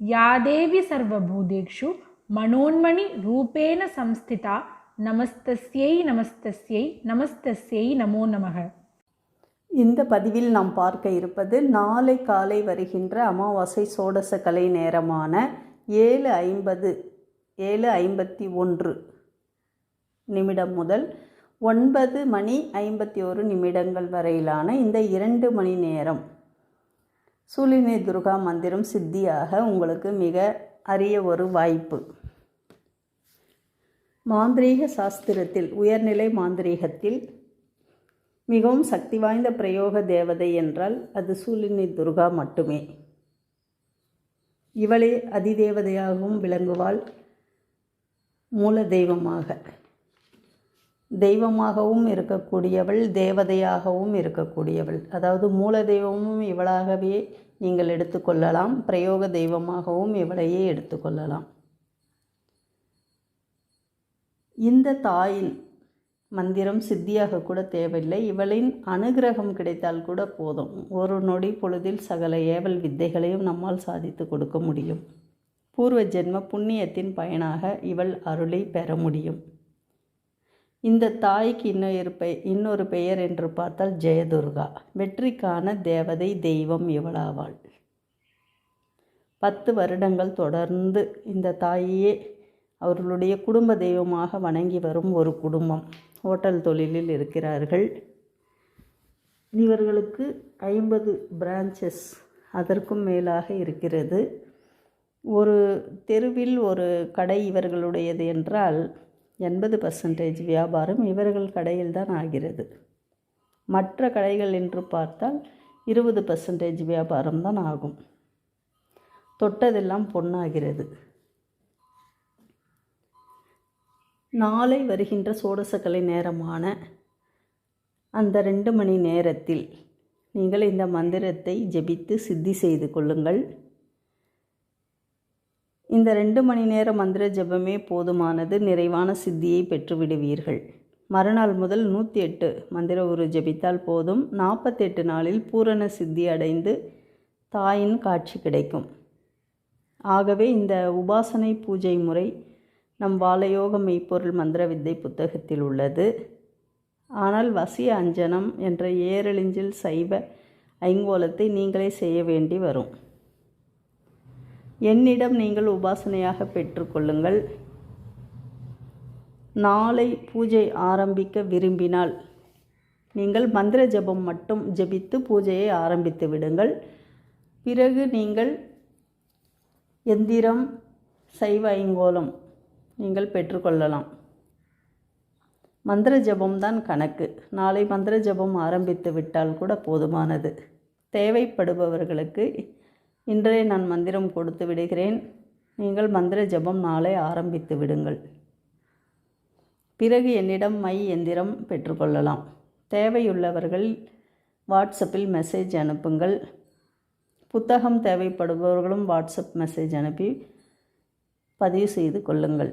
யாதேவி சர்வபூதேஷு மனோன்மணி ரூபேண சம்ஸ்திதா நமஸ்தஸ்யை நமஸ்தஸ்யை நமஸ்தஸ்யை நமோ நமக இந்த பதிவில் நாம் பார்க்க இருப்பது நாளை காலை வருகின்ற அமாவாசை சோடச கலை நேரமான ஏழு ஐம்பது ஏழு ஐம்பத்தி ஒன்று நிமிடம் முதல் ஒன்பது மணி ஐம்பத்தி ஒரு நிமிடங்கள் வரையிலான இந்த இரண்டு மணி நேரம். சூலினி துர்கா மந்திரம் சித்தியாக உங்களுக்கு மிக அரிய ஒரு வாய்ப்பு. மாந்திரீக சாஸ்திரத்தில் உயர்நிலை மாந்திரீகத்தில் மிகவும் சக்தி வாய்ந்த பிரயோக தேவதை என்றால் அது சூலினி துர்கா மட்டுமே. இவளே அதிதேவதையாகவும் விளங்குவாள் மூல தெய்வமாக தெய்வமாகவும் இருக்கக்கூடியவள் தேவதையாகவும் இருக்கக்கூடியவள். அதாவது மூல தெய்வமும் இவளாகவே நீங்கள் எடுத்துக்கொள்ளலாம் பிரயோக தெய்வமாகவும் இவளையே எடுத்துக்கொள்ளலாம் இந்த தாயின் மந்திரம் சித்தியாக கூட தேவையில்லை. இவளின் அனுகிரகம் கிடைத்தால் கூட போதும். ஒரு நொடி பொழுதில் சகல ஏவல் வித்தைகளையும் நம்மால் சாதித்து கொடுக்க முடியும். பூர்வ ஜென்ம புண்ணியத்தின் பயனாக இவள் அருளை பெற முடியும். இந்த தாய்க்கு இன்னொரு பெ இன்னொரு பெயர் என்று பார்த்தால் ஜெயதுர்கா. வெற்றிக்கான தேவதை தெய்வம் இவளாவாள். பத்து வருடங்கள் தொடர்ந்து இந்த தாயையே அவர்களுடைய குடும்ப தெய்வமாக வணங்கி வரும் ஒரு குடும்பம். ஹோட்டல் தொழிலில் இருக்கிறார்கள். இவர்களுக்கு ஐம்பது பிரான்ச்சஸ் அதற்கும் மேலாக இருக்கிறது. ஒரு தெருவில் ஒரு கடை இவர்களுடையது என்றால் எண்பது பர்சன்டேஜ் வியாபாரம் இவர்கள் கடையில் தான் ஆகிறது. மற்ற கடைகள் என்று பார்த்தால் இருபது பர்சன்டேஜ் வியாபாரம் தான் ஆகும். தொட்டதெல்லாம் பொன்னாகிறது. நாளை வருகின்ற சோடசக்கலை நேரமான அந்த ரெண்டு மணி நேரத்தில் நீங்கள் இந்த மந்திரத்தை ஜெபித்து சித்தி செய்து கொள்ளுங்கள். இந்த ரெண்டு மணி நேர மந்திர ஜெபமே போதுமானது நிறைவான சித்தியை பெற்றுவிடுவீர்கள். மறுநாள் முதல் நூற்றி எட்டு மந்திர உரு ஜெபித்தால் போதும். நாற்பத்தெட்டு நாளில் பூரண சித்தி அடைந்து தாயின் காட்சி கிடைக்கும். ஆகவே இந்த உபாசனை பூஜை முறை நம் வாலயோக மெய்ப்பொருள் மந்திர வித்தை புத்தகத்தில் உள்ளது. ஆனால் வசிய அஞ்சனம் என்ற ஏரழிஞ்சில் சைவ ஐங்கோலத்தை நீங்களே செய்ய வேண்டி வரும். என்னிடம் நீங்கள் உபாசனையாக பெற்றுக்கொள்ளுங்கள் நாளை பூஜை ஆரம்பிக்க விரும்பினால் நீங்கள் மந்திர ஜபம் மட்டும் ஜபித்து பூஜையை ஆரம்பித்து விடுங்கள். பிறகு நீங்கள் எந்திரம் சைவ ஐங்கோலம் நீங்கள் பெற்றுக்கொள்ளலாம் மந்திர ஜபம்தான் கணக்கு. நாளை மந்திர ஜபம் ஆரம்பித்து விட்டால் கூட போதுமானது. தேவைப்படுபவர்களுக்கு இன்றே நான் மந்திரம் கொடுத்து விடுகிறேன். நீங்கள் மந்திர ஜபம் நாளை ஆரம்பித்து விடுங்கள். பிறகு என்னிடம் மை எந்திரம் பெற்றுக்கொள்ளலாம் தேவையுள்ளவர்கள் வாட்ஸ்அப்பில் மெசேஜ் அனுப்புங்கள். புத்தகம் தேவைப்படுபவர்களும் வாட்ஸ்அப் மெசேஜ் அனுப்பி பதிவு செய்து கொள்ளுங்கள்.